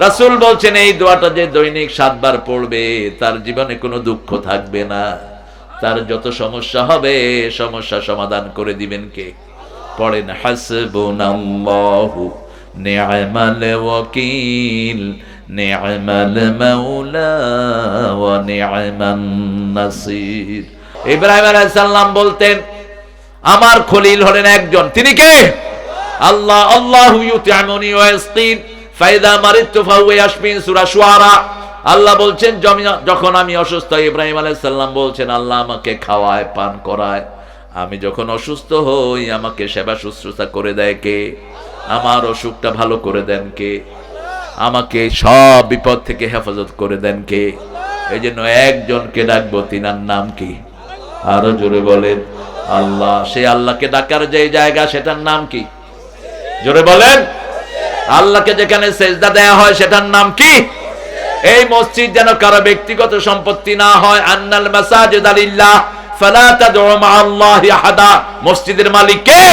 রাসূল বলছেন, এই দোয়াটা যে দৈনিক সাতবার পড়বে, তার জীবনে কোনো দুঃখ থাকবে না। তার যত সমস্যা হবে, সমস্যা সমাধান করে দিবেন কে? পড়েন, হাসবুনাল্লাহু নি'মাল ওয়াকিল নি'মাল মাওলা ওয়া নি'মান নাসির। ইব্রাহিম আলাইহিস সালাম বলতেন, আমার খলিল হলেন একজন। তিনি কে? আল্লাহ, আল্লাহু ইউতি'মুনি ওয়া ইয়াসকিন। ফাইদা ইয়াশফিন সূরা শুআরা আল্লাহ বলছেন যখন আমি অসুস্থ, ইব্রাহিম আলাইহিস সালাম বলছেন, আল্লাহ আমাকে খাওয়ায়, পান করায়। আমি যখন অসুস্থ হই, আমাকে সেবা শুশ্রূষা করে দেয় কে? আমার অসুখটা ভালো করে দেন কে? আমাকে সব বিপদ থেকে হেফাজত করে দেন কে? এই জন্য একজনকে ডাকবো, তিনার নাম কি? আরও জোরে বলেন, আল্লাহ। সে আল্লাহকে ডাকার যে জায়গা, সেটার নাম কি? জোরে বলেন। আল্লাহকে যেখানে সেজদা দেয়া হয়, সেটার নাম কি? এই মসজিদ যেন কারও ব্যক্তিগত সম্পত্তি না হয়। আন্নাল মাসাজিদ আলিল্লাহ ফালা তাদউ মা আল্লাহি আহাদা। মসজিদের মালিক কে?